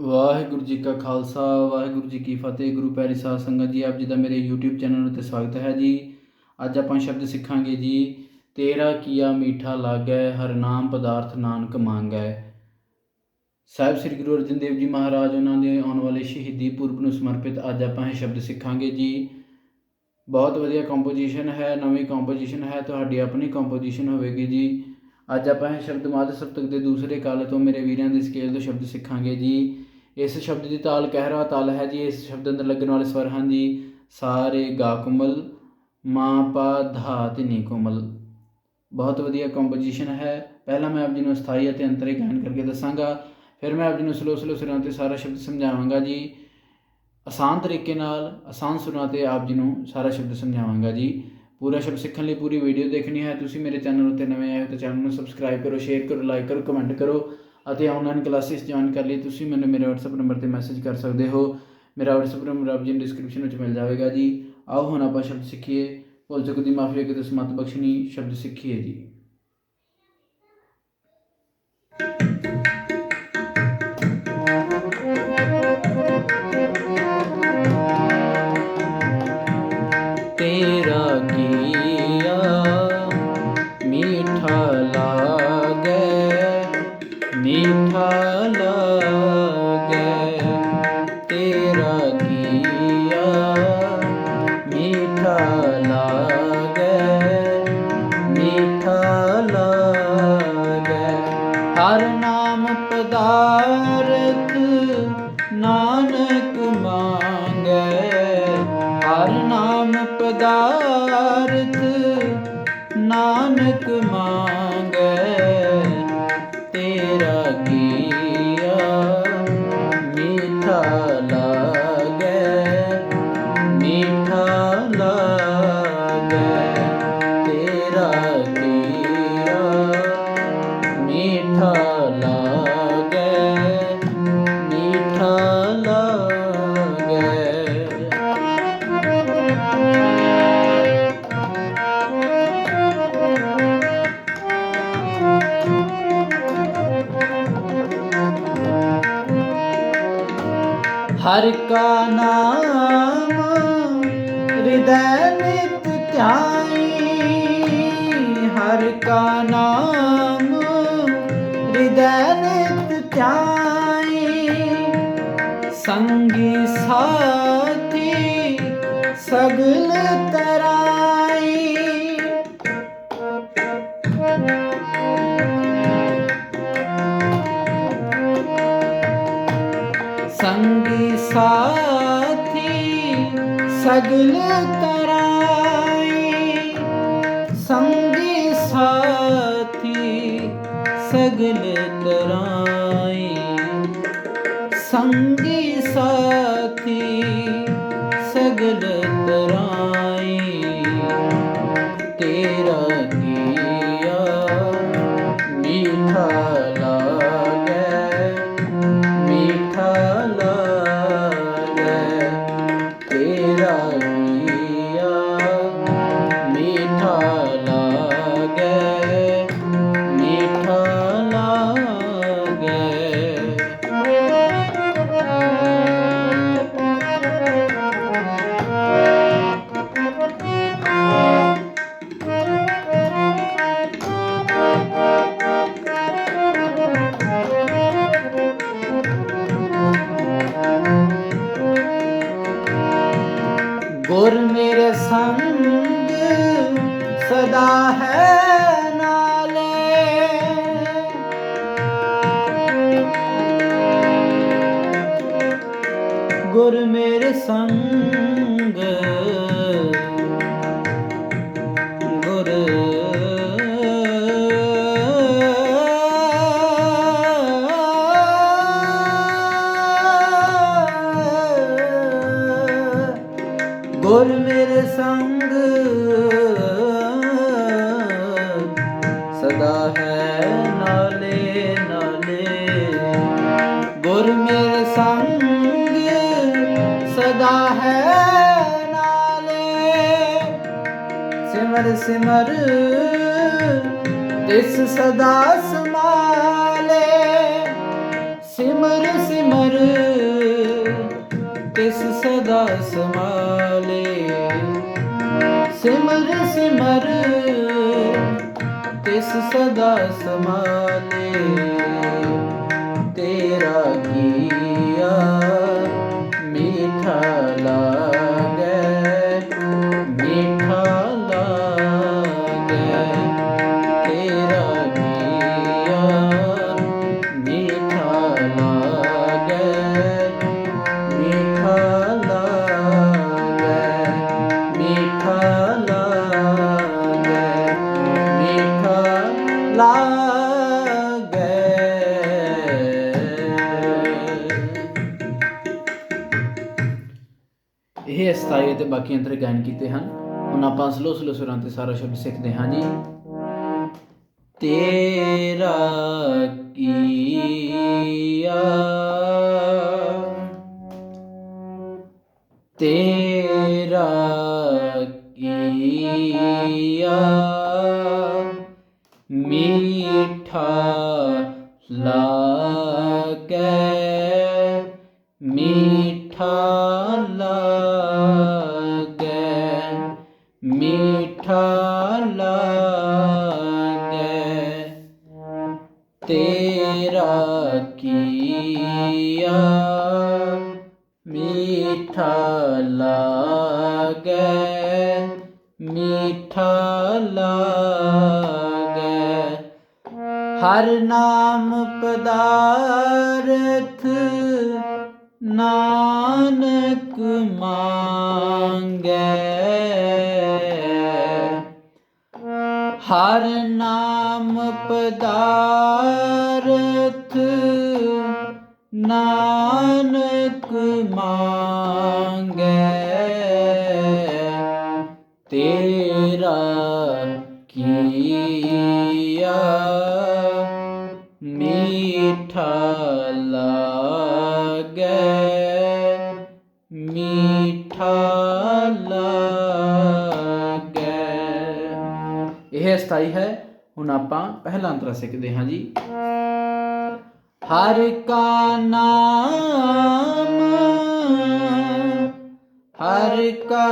ਵਾਹਿਗੁਰੂ ਜੀ ਕਾ ਖਾਲਸਾ, ਵਾਹਿਗੁਰੂ ਜੀ ਕੀ ਫਤਿਹ। ਗੁਰੂ ਪੈਰੀ ਸਾਧ ਸੰਗਤ ਜੀ, ਆਪ ਜੀ ਦਾ ਮੇਰੇ YouTube ਚੈਨਲ ਉੱਤੇ ਸਵਾਗਤ ਹੈ ਜੀ। ਅੱਜ ਆਪਾਂ ਸ਼ਬਦ ਸਿੱਖਾਂਗੇ ਜੀ, ਤੇਰਾ ਕੀਆ ਮੀਠਾ ਲਾਗੈ, ਹਰ ਨਾਮ ਪਦਾਰਥ ਨਾਨਕ ਮੰਗੈ। ਸਾਹਿਬ ਸ੍ਰੀ ਗੁਰੂ ਅਰਜਨ ਦੇਵ ਜੀ ਮਹਾਰਾਜ, ਉਹਨਾਂ ਦੇ ਆਉਣ ਵਾਲੇ ਸ਼ਹੀਦੀ ਪੁਰਬ ਨੂੰ ਸਮਰਪਿਤ ਅੱਜ ਆਪਾਂ ਇਹ ਸ਼ਬਦ ਸਿੱਖਾਂਗੇ ਜੀ। ਬਹੁਤ ਵਧੀਆ ਕੰਪੋਜੀਸ਼ਨ ਹੈ, ਨਵੀਂ ਕੰਪੋਜੀਸ਼ਨ ਹੈ, ਤੁਹਾਡੀ ਆਪਣੀ ਕੰਪੋਜੀਸ਼ਨ ਹੋਵੇਗੀ ਜੀ। ਅੱਜ ਆਪਾਂ ਇਹ ਸ਼ਬਦ ਮਾਦ ਸਪਤਕ ਦੇ ਦੂਸਰੇ ਕਾਲ ਤੋਂ ਮੇਰੇ ਵੀਰਾਂ ਦੇ ਸਕੇਲ ਤੋਂ ਸ਼ਬਦ ਸਿੱਖਾਂਗੇ ਜੀ। ਇਸ ਸ਼ਬਦ ਦੀ ਤਾਲ ਕਹਿਰਾ ਤਾਲ ਹੈ ਜੀ, ਇਸ ਸ਼ਬਦ ਅੰਦਰ ਲੱਗਣ ਵਾਲੇ ਸਵਰ ਹਨ ਜੀ, ਸਾਰੇ ਗਾ ਕੋਮਲ, ਮਾਂ ਪਾ ਧਾ ਤੇ ਨੀ ਕੋਮਲ। ਬਹੁਤ ਵਧੀਆ ਕੰਪੋਜੀਸ਼ਨ ਹੈ। ਪਹਿਲਾਂ ਮੈਂ ਆਪ ਜੀ ਨੂੰ ਸਥਾਈ ਅਤੇ ਅੰਤਰੇ ਗਾਇਨ ਕਰਕੇ ਦੱਸਾਂਗਾ, ਫਿਰ ਮੈਂ ਆਪ ਜੀ ਨੂੰ ਸਲੋ ਸਲੋ ਸੁਰਾਂ ਤੇ ਸਾਰਾ ਸ਼ਬਦ ਸਮਝਾਵਾਂਗਾ ਜੀ। ਆਸਾਨ ਤਰੀਕੇ ਨਾਲ, ਆਸਾਨ ਸੁਰਾਂ ਤੇ ਆਪ ਜੀ ਨੂੰ ਸਾਰਾ ਸ਼ਬਦ ਸਮਝਾਵਾਂਗਾ ਜੀ। ਪੂਰਾ ਸ਼ਬਦ ਸਿੱਖਣ ਲਈ ਪੂਰੀ ਵੀਡੀਓ ਦੇਖਣੀ ਹੈ। ਤੁਸੀਂ ਮੇਰੇ ਚੈਨਲ ਉੱਤੇ ਨਵੇਂ ਆਏ ਹੋ ਤਾਂ ਚੈਨਲ ਨੂੰ ਸਬਸਕ੍ਰਾਈਬ ਕਰੋ ਸ਼ੇਅਰ ਕਰੋ ਲਾਈਕ ਕਰੋ ਕਮੈਂਟ ਕਰੋ। ਅਤੇ ਆਨਲਾਈਨ ਕਲਾਸਿਸ ਜੁਆਇਨ ਕਰ ਲਈ, ਤੁਸੀਂ ਮੈਨੂੰ ਮੇਰੇ WhatsApp ਨੰਬਰ ਤੇ ਮੈਸੇਜ ਕਰ ਸਕਦੇ ਹੋ। ਮੇਰਾ WhatsApp ਨੰਬਰ ਆਪ ਜੀ ਨੂੰ ਡਿਸਕ੍ਰਿਪਸ਼ਨ ਵਿੱਚ ਮਿਲ ਜਾਵੇਗਾ ਜੀ। ਆਓ ਹੁਣ ਆਪਾਂ ਸ਼ਬਦ ਸਿੱਖੀਏ। ਭੁੱਲ ਚੁੱਕ ਦੀ ਮਾਫੀ ਅਗੇ ਸਮਤ ਬਖਸ਼ਣੀ ਸ਼ਬਦ ਸਿੱਖੀਏ ਜੀ। ਹਰ ਨਾਮ ਪਦਾਰਥ ਹਰ ਕਾ ਨਾਮ, ਹਿਰਦੈ ਨਿਤ ਧਿਆਈ। ਹਰ ਕਾ ਨਾਮ, ਹਿਰਦੈ ਨਿਤ ਧਿਆਈ। ਸੰਗੀ ਸਾਥੀ ਸਗਲ ਤਰਾ ਸੰਗੀ ਸਾਥੀ ਸਗਲ ਤਰਾਈ। ਸੰਗੀ ਸਾਥੀ ਸਗਲ ਤਰਾਈ। ਸੰਗੀ ਸਾਥੀ ਸਗਲ ਤਰਾਈ। ਸੰਗ ਸਦਾ ਹੈ ਨਾਲੇ। ਗੁਰ ਮੇਰੇ ਸੰਗ ਸਦਾ ਹੈ ਨਾਲੇ ਨਾਲੇ। ਗੁਰ ਮੇਰੇ ਸੰਗ ਸਦਾ ਹੈ ਨਾਲੇ। ਸਿਮਰ ਸਿਮਰ, ਤਿਸ ਸਦਾ ਸਮਾਲੇ ਸਿਮਰ ਸਿਮਰ, ਤਿਸ ਸਦਾ ਸਮਾਲੇ ਸਿਮਰ ਸਿਮਰ ਤਿਸ ਸਦਾ ਸਮਾਲੇ ਲਾਗੇ। ਇਹ ਅਸਤਾਈ ਤੇ ਬਾਕੀ ਅੰਤਰ ਗਾਇਨ ਕੀਤੇ ਹਨ। ਹੁਣ ਆਪਾਂ ਸਲੋ ਸਲੋ ਸੁਰਾਂ ਤੇ ਸਾਰਾ ਸ਼ਬਦ ਸਿੱਖਦੇ ਹਾਂ ਜੀ। ਤੇਰਾ ਕੀਆ। ਤੇਰਾ ਮੀਠਾ ਹਰ ਨਾਮ ਪਦਾਰਥ ਨਾਨਕ ਮੰਗੇ। ਹਰ ਨਾਮ ਪਦਾਰਥ ਨਾਨਕ ਮੰਗੇ। ਲਾਗੇ। ਇਹ ਸਥਾਈ ਹੈ। ਹੁਣ ਆਪਾਂ ਪਹਿਲਾ ਅੰਤਰਾ ਸਿੱਖਦੇ ਹਾਂ ਜੀ। ਹਰ ਕਾ ਨਾਮ, ਹਰ ਕਾ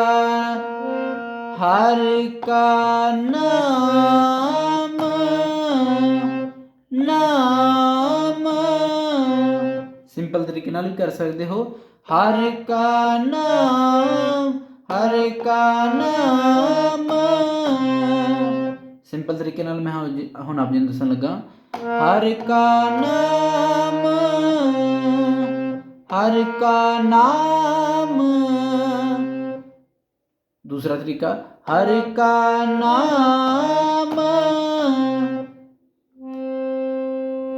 ਹਰ ਕਾ ਨਾਮ ਨਾਮ। ਸਿੰਪਲ ਤਰੀਕੇ ਨਾਲ ਵੀ ਕਰ ਸਕਦੇ ਹੋ। ਹਰ ਕਾ ਨਾਮ ਹਰ ਕਾ ਨਾਮ। ਸਿੰਪਲ ਤਰੀਕੇ ਨਾਲ ਮੈਂ ਹੁਣ ਆਪ ਜੀ ਨੂੰ ਦੱਸਣ ਲੱਗਾ। ਹਰ ਕਾ ਨਾਮ। ਹਰ ਕਾ ਨਾਮ। ਦੂਸਰਾ ਤਰੀਕਾ, ਹਰ ਕਾ ਨਾਮ।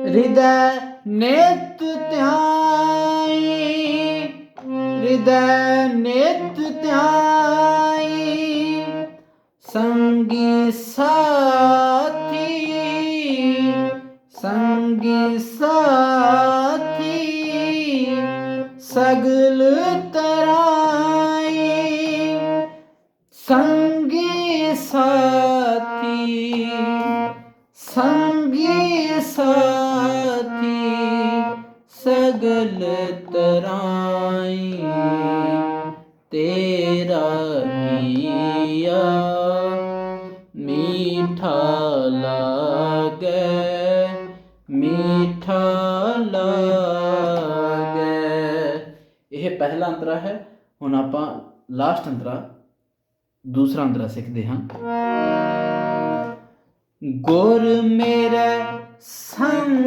ਹਿਰਦੈ ਨਿਤ ਧਿਆਈ ਹਿਰਦੈ ਨਿਤ ਧਿਆਈ ਸੰਗੀ ਸਾਥੀ ਸੰਗੀ ਸਾਥੀ ਸਗਲ ਤਰਾਈ ਸੰਗੀ ਸਾਥੀ ਸੰਗੀ ਸਾਥੀ। ਸਗਲ ਤਰਾਈ ਤੇਰਾ ਕੀਆ ਮੀਠਾ ਲਾਗੇ ਮੀਠਾ ਲਾਗੇ। ਇਹ ਪਹਿਲਾ ਅੰਤਰਾ ਹੈ। ਹੁਣ ਆਪਾਂ ਲਾਸਟ ਅੰਤਰਾ, ਦੂਸਰਾ ਅੰਤਰਾ ਸਿੱਖਦੇ ਹਾਂ। ਗੁਰ ਮੇਰੇ ਸੰਗ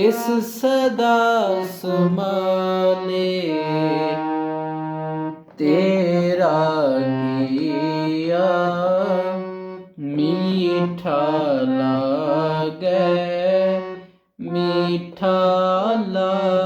ਤਿਸ ਸਦਾ ਸਮਾਲੇ ਤੇਰਾ ਕੀਆ ਮੀਠਾ ਲਾਗੇ ਮੀਠਾ ਲਾਗੇ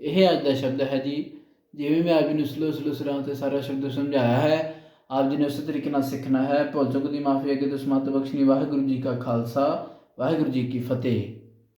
ਇਹ ਅੱਜ ਦਾ ਸ਼ਬਦ ਹੈ ਜੀ, ਜਿਵੇਂ ਮੈਂ ਆਪ ਜੀ ਨੂੰ ਸਲੋ ਸਲੋ ਸਰਾਂ ਤੇ ਸਾਰਾ ਸ਼ਬਦ ਸਮਝਾਇਆ ਹੈ, ਆਪ ਜੀ ਨੇ ਉਸੇ ਤਰੀਕੇ ਨਾਲ ਸਿੱਖਣਾ ਹੈ, ਭੁੱਲ ਚੁੱਕ ਦੀ ਮਾਫੀ ਅੱਗੇ ਤੋਂ ਸਮਤ ਬਖਸ਼ਣੀ, ਵਾਹਿਗੁਰੂ ਜੀ ਕਾ ਖਾਲਸਾ, ਵਾਹਿਗੁਰੂ ਜੀ ਕੀ ਫਤਿਹ।